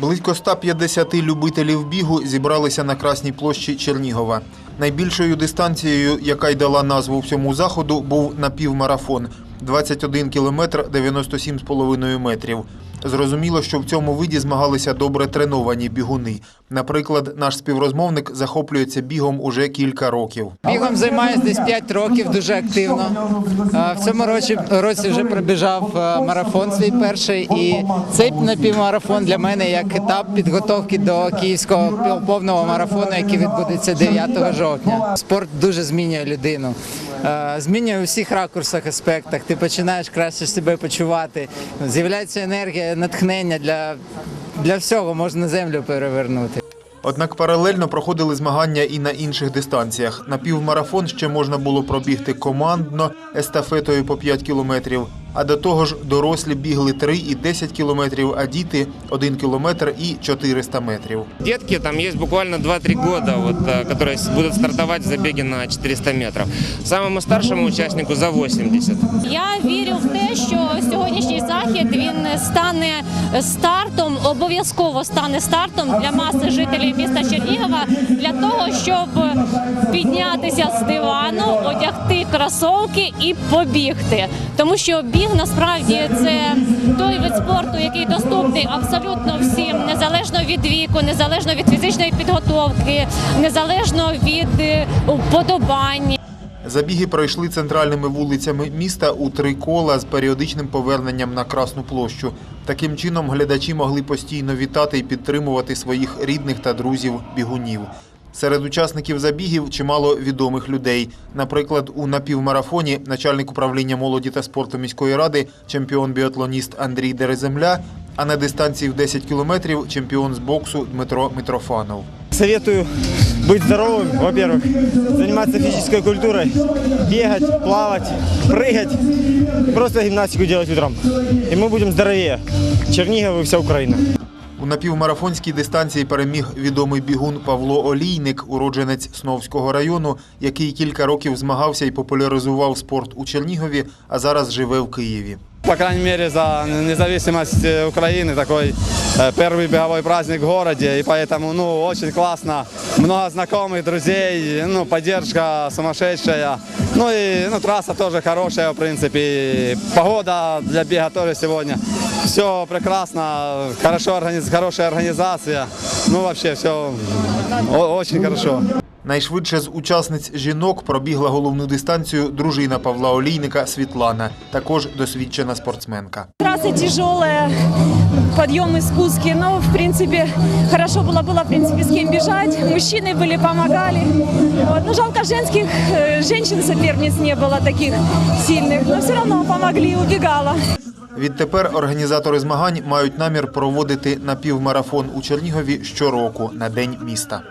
Близько 150 любителів бігу зібралися на Красній площі Чернігова. Найбільшою дистанцією, яка й дала назву всьому заходу, був напівмарафон – 21 кілометр 97,5 метрів. Зрозуміло, що в цьому виді змагалися добре треновані бігуни. Наприклад, наш співрозмовник захоплюється бігом уже кілька років. Бігом займаюся десь 5 років дуже активно. В цьому році, році вже пробіжав марафон свій перший, і цей напівмарафон для мене як етап підготовки до київського повного марафону, який відбудеться 9 жовтня. Спорт дуже змінює людину. Е, Змінює у всіх ракурсах, аспектах. Ти починаєш краще себе почувати. З'являється енергія, натхнення для, для всього можна землю перевернути. Однак паралельно проходили змагання і на інших дистанціях. На півмарафон ще можна було пробігти командно естафетою по 5 кілометрів. А до того ж, дорослі бігли 3 і 10 кілометрів, а діти 1 кілометр і 400 метрів. Детки, там есть буквально 2-3 года, вот, э, которые с- в забеге на 400 метров. Самому старшему участнику за 80. Я вірю в те, що сьогоднішній захід він стане стартом, обов'язково стане стартом для маси жителів міста Чернігова для того, щоб піднятися з дивану, одягти кросовки і побігти. Тому що біг насправді це той вид спорту, який доступний абсолютно всім, незалежно від віку, незалежно від фізичної підготовки, незалежно від е, вподобань. Забіги пройшли центральними вулицями міста у три кола з періодичним поверненням на Красну площу. Таким чином глядачі могли постійно вітати і підтримувати своїх рідних та друзів бігунів. Серед учасників забігів чимало відомих людей. Наприклад, у напівмарафоні начальник управління молоді та спорту міської ради, чемпіон-біатлоніст Андрій Дереземля, а на дистанції в 10 кілометрів чемпіон з боксу Дмитро Митрофанов. Советую быть здоровым, во-первых, заниматься физической культурой, бегать, плавать, прыгать, просто гимнастику делать утром. И мы будем здоровее. Чернигов и вся Украина. У напівмарафонській дистанції переміг відомий бігун Павло Олійник, уродженець Сновського району, який кілька років змагався і популяризував спорт у Чернігові, а зараз живе в Києві. По крайней мере, за независимость э, Украины, такой э, первый беговой праздник в городе, и поэтому, ну, очень классно, много знакомых, друзей, ну, поддержка сумасшедшая, ну, и, ну, трасса тоже хорошая, в принципе, и погода для бега тоже сегодня, все прекрасно, хорошо, организ- хорошая организация, ну, вообще все очень хорошо. Найшвидше з учасниць жінок пробігла головну дистанцію дружина Павла Олійника Світлана, також досвідчена спортсменка. Трасса тяжелая, подъемы, спуски, но, в принципе, хорошо было, было, в принципе, с кем бежать. Мужчины были, помогали. Вот. Ну, жалко, женских, э, женщин-соперниц не было таких сильных, но все равно помогли, убегала. Відтепер організатори змагань мають намір проводити напівмарафон у Чернігові щороку на день міста.